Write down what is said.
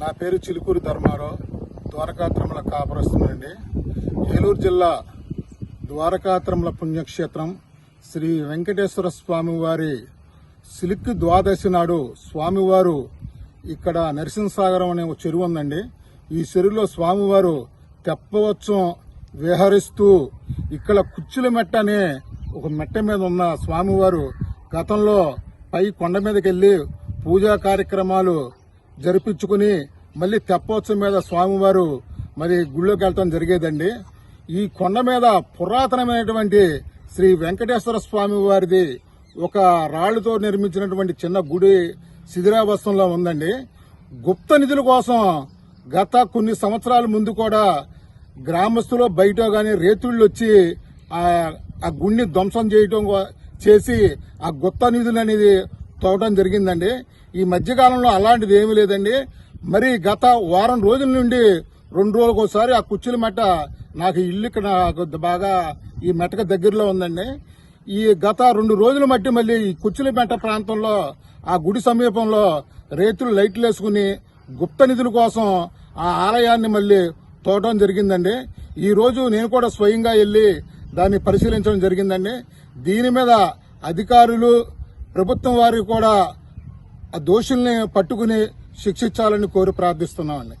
నా పేరు చిలుకూరి ధర్మారావు ద్వారకాత్రముల కాపురస్తున్నానండి ఏలూరు జిల్లా ద్వారకాత్రముల పుణ్యక్షేత్రం శ్రీ వెంకటేశ్వర స్వామి వారి సిలిక్ ద్వాదశి నాడు స్వామివారు ఇక్కడ నరసింహసాగరం అనే ఒక చెరువు ఉందండి. ఈ చెరువులో స్వామివారు తెప్పవచ్చం విహరిస్తూ ఇక్కడ కుచ్చుల మెట్ట అనే ఒక మెట్ట మీద ఉన్న స్వామివారు గతంలో పై కొండ మీదకి పూజా కార్యక్రమాలు జరిపించుకుని మళ్ళీ తెప్పోత్సవం మీద స్వామివారు మరి గుళ్ళోకి వెళ్ళటం జరిగేదండి. ఈ కొండ మీద పురాతనమైనటువంటి శ్రీ వెంకటేశ్వర స్వామి వారిది ఒక రాళ్ళతో నిర్మించినటువంటి చిన్న గుడి శిథిరావస్థంలో ఉందండి. గుప్త నిధుల కోసం గత కొన్ని సంవత్సరాల ముందు కూడా గ్రామస్తులు బయట గాని రేతుళ్ళు వచ్చి ఆ గుడిని ధ్వంసం చేయటం చేసి ఆ గుప్త నిధులు అనేది తవ్వడం జరిగిందండి. ఈ మధ్యకాలంలో అలాంటిది ఏమీ లేదండి. మరి గత వారం రోజుల నుండి రెండు రోజులకు ఒకసారి ఆ కుర్చీల మెట్ట నాకు ఇల్లు ఇక్కడ నాకు బాగా ఈ మెట్టక దగ్గరలో ఉందండి. ఈ గత రెండు రోజుల మట్టి మళ్ళీ ఈ కుర్చీల మెట్ట ప్రాంతంలో ఆ గుడి సమీపంలో రేతులు లైట్లు వేసుకుని గుప్త నిధుల కోసం ఆ ఆలయాన్ని మళ్ళీ తోటం జరిగిందండి. ఈ రోజు నేను కూడా స్వయంగా వెళ్ళి దాన్ని పరిశీలించడం జరిగిందండి. దీని మీద అధికారులు ప్రభుత్వం వారికి కూడా ఆ దోషుల్ని పట్టుకుని శిక్షించాలని కోరి ప్రార్థిస్తున్నామండి.